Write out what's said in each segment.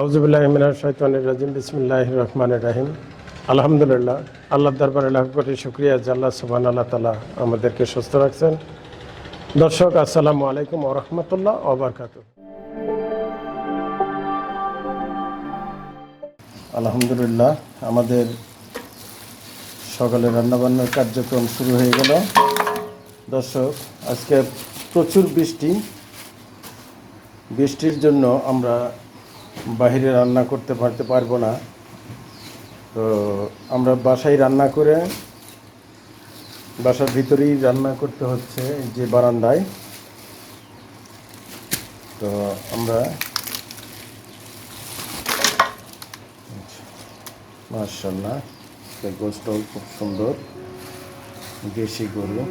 আউজুবিল্লাহমিনার শৈতানির রাজিম বিসমিল্লাহ রহমান রাহিম। আলহামদুলিল্লাহ আল্লাহ দরবার লাখ কোটি শুক্রিয়া আল্লাহ সুবান আল্লাহ তালা আমাদেরকে সুস্থ রাখছেন। দর্শক, আসসালামু আলাইকুম ওরহমতুল্লাহ ওবরকাত আলহামদুলিল্লাহ, আমাদের সকালে রান্নাবান্নার কার্যক্রম শুরু হয়ে গেল। দর্শক, আজকে প্রচুর বৃষ্টি। বৃষ্টির জন্য আমরা বাইরে রান্না করতে পারতে পারব না। তো আমরা বাসায় রান্না করে বাসার ভিতরেই রান্না করতে হচ্ছে যে বারান্দায়। তো আমরা মার্শাল্লাহ গোষ্ঠটাও খুব সুন্দর, দেশি গরু।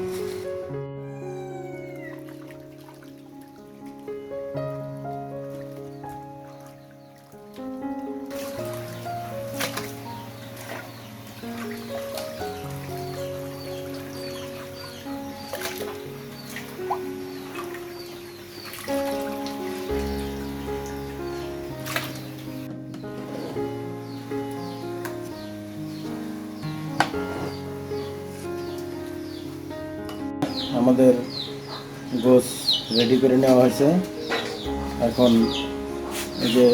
আমাদের গোস রেডি করে নেওয়া হয়েছে। এখন এই যে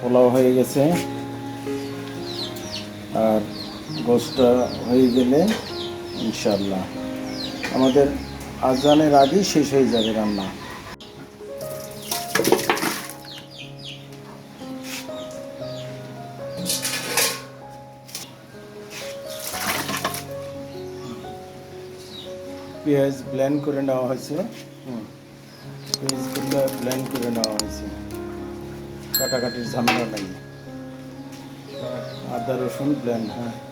পোলাও হয়ে গেছে। আর গোসটা হয়ে গেলে ইনশাল্লাহ আমাদের আজানের আগেই শেষ হয়ে যাবে রান্না। পেঁয়াজ ব্লেন্ড করে নেওয়া হয়েছে। পেঁয়াজগুলো ব্লেন্ড করে নেওয়া হয়েছে। কাটাকাটির ঝামেলা নাই। আদা রসুন ব্লেন্ড হ্যাঁ।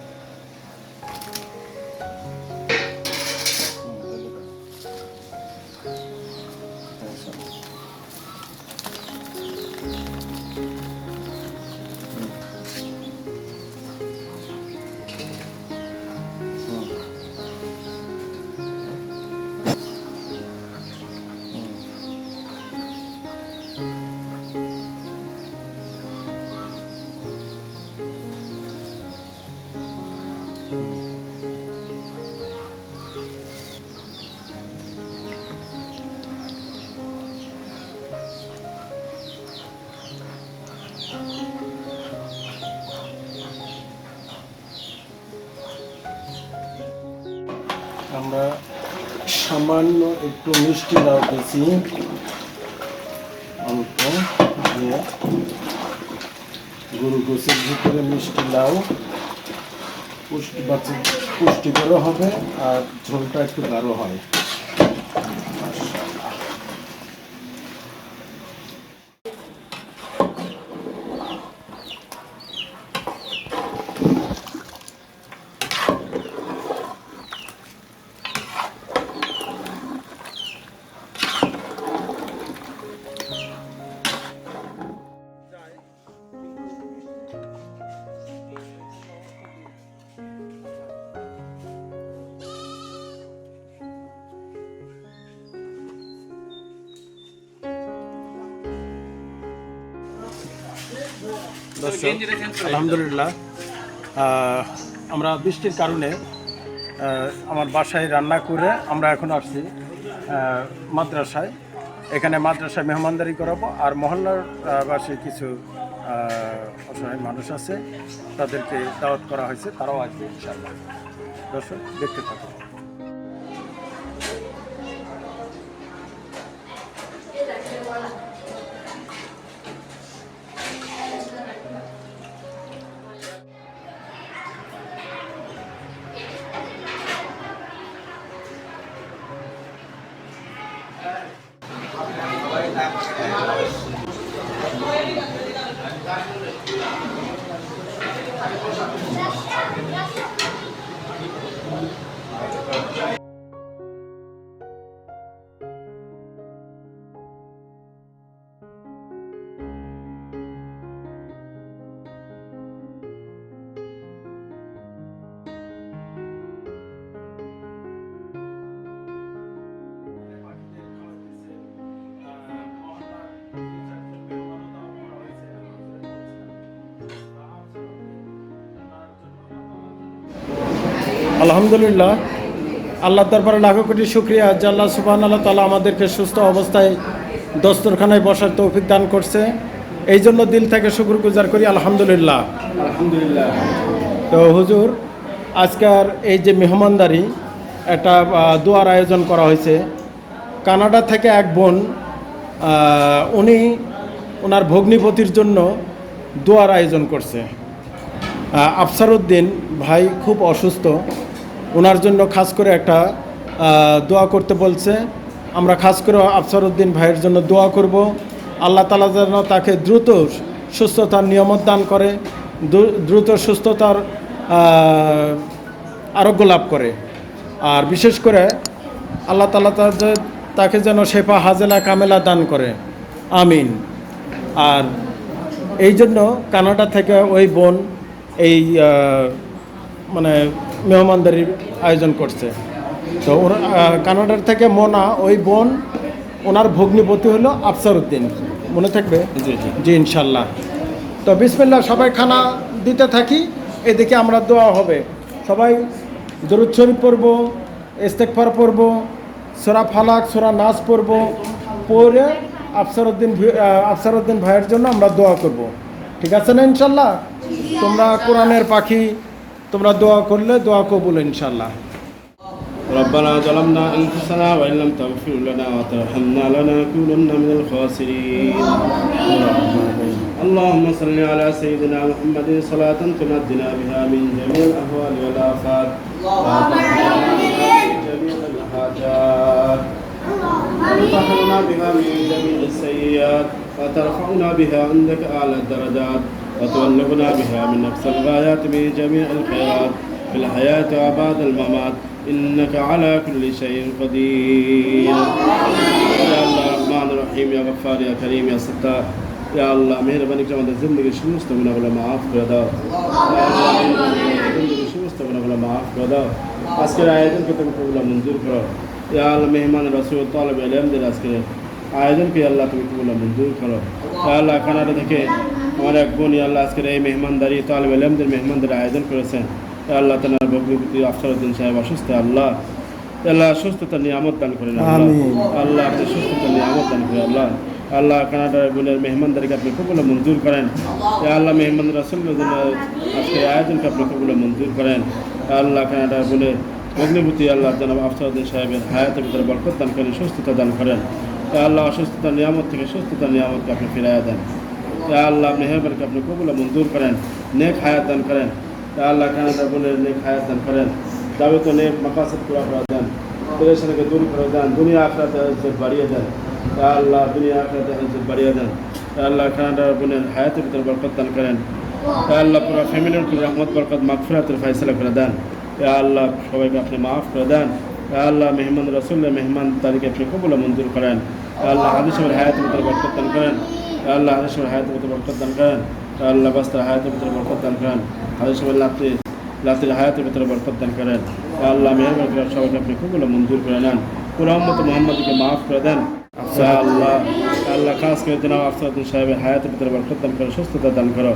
আমরা সামান্য একটু মিষ্টি লাউ দিয়েছি। অল্প দিয়ে গরু গোসের ভিতরে মিষ্টি লাউ। পুষ্টি বাচ্চা পুষ্টিকরও হবে আর ঝোলটা একটু গাঢ় হয়। আলহামদুলিল্লাহ। আমরা বৃষ্টির কারণে আমার বাসায় রান্না করে আমরা এখন আসছি মাদ্রাসায়। এখানে মাদ্রাসায় মেহমানদারি করাবো আর মহল্লার বাসী কিছু অসহায় মানুষ আছে, তাদেরকে দাওয়াত করা হয়েছে, তারাও আসবে ইনশাল্লাহ দর্শক, দেখতে থাকুন। আলহামদুলিল্লাহ আল্লাহ দরবারে লাখো কোটি শুক্রিয়া যে আল্লাহ সুবাহ আল্লাহ তালা আমাদেরকে সুস্থ অবস্থায় দস্তরখানায় বসার তৌফিক দান করছে। এই জন্য দিল থেকে শুক্র গুজার করি আলহামদুলিল্লাহ। আলহামদুলিল্লাহ। তো হুজুর আজকের এই যে মেহমানদারি একটা দোয়ার আয়োজন করা হয়েছে। কানাডা থেকে এক বোন উনি ওনার ভগ্নিপতির জন্য দোয়ার আয়োজন করছে। আফসারউদ্দিন ভাই খুব অসুস্থ। ওনার জন্য খাস করে একটা দোয়া করতে বলছে। আমরা খাস করে আফসারউদ্দিন ভাইয়ের জন্য দোয়া করব। আল্লাহ তালা যেন তাকে দ্রুত সুস্থতার নিয়মত দান করে দ্রুত সুস্থতার আরোগ্য লাভ করে। আর বিশেষ করে আল্লাহ তালা তাকে যেন শেফা হাজেলা কামেলা দান করে। আমিন। আর এই জন্য কানাডা থেকে ওই বোন, এই মানে মেহমানদারির আয়োজন করছে। তো ওরা কানাডার থেকে মোনা ওই বোন ওনার ভগ্নিপতি হলো আফসার উদ্দিন মনে থাকবে? জি জি। জি ইনশাল্লাহ। তো বিসমিল্লাহ সবাই খানা দিতে থাকি এদিকে আমরা দোয়া হবে। সবাই দরুদ শরীফ পড়ব ইস্তেকফার পড়ব সোরা ফালাক সোরা নাচ পড়ব পড়ে আফসারউদ্দিন ভি- আহ, আফসারউদ্দিন ভাইয়ের জন্য আমরা দোয়া করব। ঠিক আছে না ইনশাল্লাহ? তোমরা কোরআনের পাখি তোমরা দোয়া করলে দোয়া কবুল ইনশাল্লাহ ربنا ظلمنا أنفسنا وإن لم تغفر لنا وترحمنا لنكونن من الخاسرين اللهم صل على سيدنا محمد صلاة تنجنا بها من جميع الأهوال والآفات جميع الحاجات وتطهرنا بها من جميع السيئات وترفعنا بها عندك أعلى الدرجات وتبلغنا بها من أقصى الغايات بجميع الخيرات في الحياة وبعد الممات إنك على كل شيء قدير يا الله الرحمن الرحيم يا غفار يا كريم يا ستار يا الله মেহরবানি করে আমাদের জিন্দগির সমস্ত গুণাগুলো মাফ করে দাও يا الله মেহেরবানি করে আমাদের জিন্দগির সমস্ত গুণাগুলো মাফ করে দাও আজকের আয়োজনকে তুমি কবুল মঞ্জুর করো ইয়া আল্লাহ মেহমান রসুল তালব আলমদের আজকের আয়োজনকে আল্লাহ তুমি কবুল মঞ্জুর করো ইয়া আল্লাহ কানাডা থেকে আমার এক বোন আল্লাহ আজকের এই মেহমানদারি তালব আলমদের মেহমানদের আয়োজন করেছেন আল্লাহ তানার ভগ্নিপতি আফসারুদ্দিন সাহেব অসুস্থ আল্লাহ আল্লাহ সুস্থতা নিয়ামত দান করেন আল্লাহ আপনি সুস্থতা নিয়ামত দান করেন আল্লাহ আল্লাহ কানাডার বোনের মেহমানদারিকে আপনি কবুল মঞ্জুর করেন আল্লাহ মেহমান জন্য আজকের আয়োজনকে আপনি কবুল মঞ্জুর করেন আল্লাহ কানাডার বোনের অগ্নিপতি আল্লাহ জনাব আফসারুদ্দিন সাহেবের হায়াতের ভিতরে বরকত দান করেন সুস্থতা দান করেন আল্লাহ অসুস্থতা নিয়ামত থেকে সুস্থতা নিয়ামতকে আপনি ফিরাইয়া দেন ইয়া আল্লাহ মেহরবানকে আপনি কবুল মঞ্জুর করেন, নেক হায়াত দান করেন। ইয়া আল্লাহ কানাডার বোনের নেক হায়াত দান করেন। যাবে তো নেক মাকাসদ পুরা করে দেন পরেশানকে দূর করে দেন, দুনিয়া আখরাতে ইজ্জত বাড়িয়ে দেন। ইয়া আল্লাহ দুনিয়া আখরাতে ইজ্জত বাড়িয়ে দেন। ইয়া আল্লাহ কানাডার বোনের হায়াতের ভিতরে বরকত দান করেন। ইয়া আল্লাহ পুরো ফ্যামিলির উপর রহমত, বরকত, মাগফিরাতের ফয়সালা করে দেন। ইয়া আল্লাহ সবাইকে আপনি মাফ করে দেন। আল্লাহ মেহমান রসুল্লাহ মেহমান তারিখে আপনি কবুল মঞ্জুর করেন। আল্লাহ হাদিসের হায়াতের ভিতরে বরকত দান করেন। ইয়া আল্লাহ হাদিসের হায়াতের ভিতরে বরকত দান করেন ইয়া আল্লাহ বাস্তার হায়াতের ভিতরে বরকত দান করেন হাদিসের লাত্রি লাতির হায়াতের ভিতরে বরকত দান করেন ইয়া আল্লাহ মেহরবানি করে সবাইকে আপনি কবুল মঞ্জুর করে নেন পুরো উম্মত মোহাম্মদকে মাফ করে দেন ইয়া আল্লাহ ইয়া আল্লাহ খাস করে জনাব আফসাদুদ্দিন সাহেবের হায়াতের ভিতরে বরকত দান করে সুস্থতা দান করো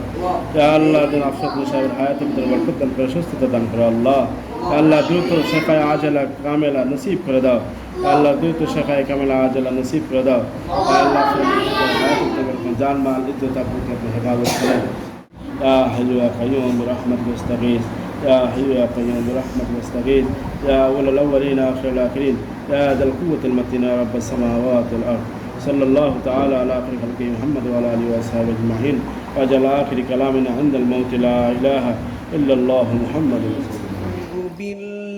ইয়া আল্লাহ জনাব আফসাদুদ্দিন সাহেবের হায়াতের ভিতরে বরকত দান করে সুস্থতা দান করো আল্লাহ ইয়া আল্লাহ দ্রুত শেখায় আজেলা কামেলা নসিব করে দাও ইয়া আল্লাহ দ্রুত শেখায় কামেলা আজেলা নসিব করে দাও ইয়া আল্লাহ হায়াতের ভিতরে বরকত জান মাল ইজ্জত আপনাকে আপনি হেফাজত করেন يا حي يا قيوم برحمتك استغيث يا حي يا قيوم برحمتك استغيث يا أول الأولين آخر الآخرين يا ذا القوة المتين يا رب السماوات والأرض صلى الله تعالى على آخر خلقه محمد وعلى آله وأصحابه أجمعين وأجل آخر كلامنا عند الموت لا إله إلا الله محمد رسول الله أعوذ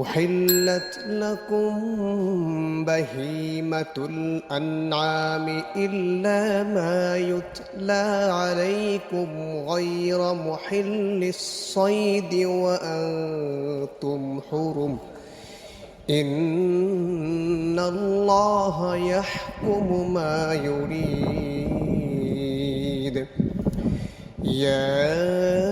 أحلت لكم بهيمة الأنعام إلا ما يتلى عليكم غير محل الصيد وأنتم حرم. إن الله يحكم ما يريد. يا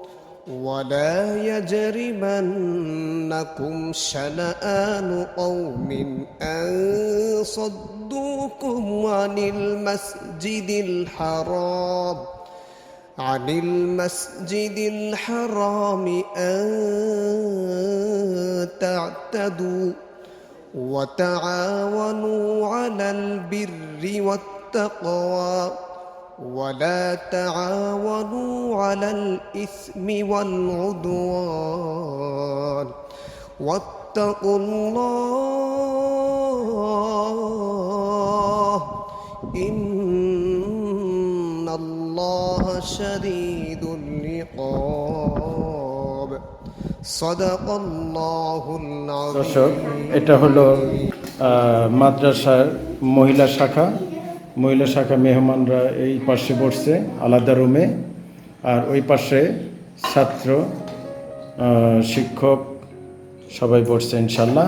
ولا يجرمنكم شنآن قوم أن صدوكم عن المسجد الحرام عن المسجد الحرام أن تعتدوا وتعاونوا على البر والتقوى. ولا تعاونوا على الإثم والعدوان واتقوا الله إن الله شديد العقاب صدق الله দর্শক العظيم এটা হলো আহ, মাদ্রাসার মহিলা শাখা মহিলা শাখা মেহমানরা এই পাশে বসছে, আলাদা রুমে আর ওই পাশে ছাত্র শিক্ষক সবাই বসছে ইনশাল্লাহ।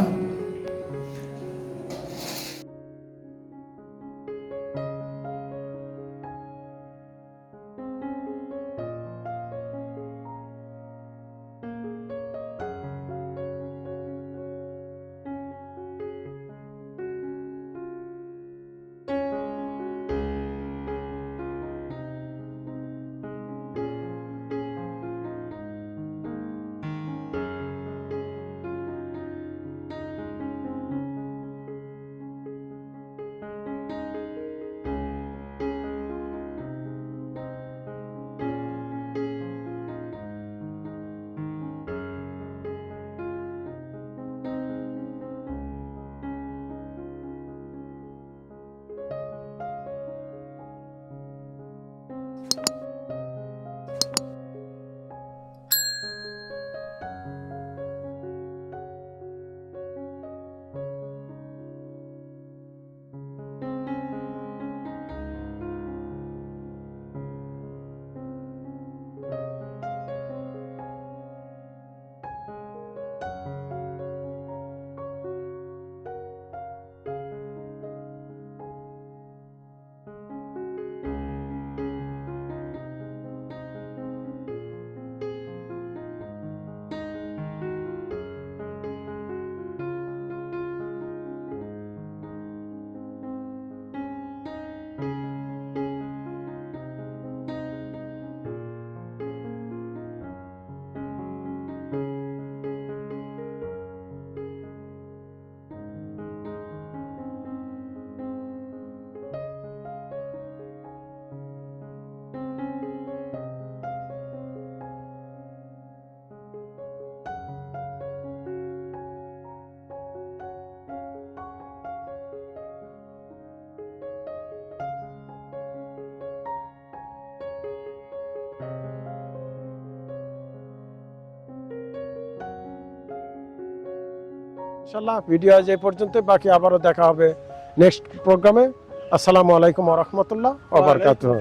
ইনশাল্লাহ ভিডিও আজ এই পর্যন্ত, বাকি আবারও দেখা হবে নেক্সট প্রোগ্রামে। আসসালামু আলাইকুম রহমতুল্লাহ আসসালামু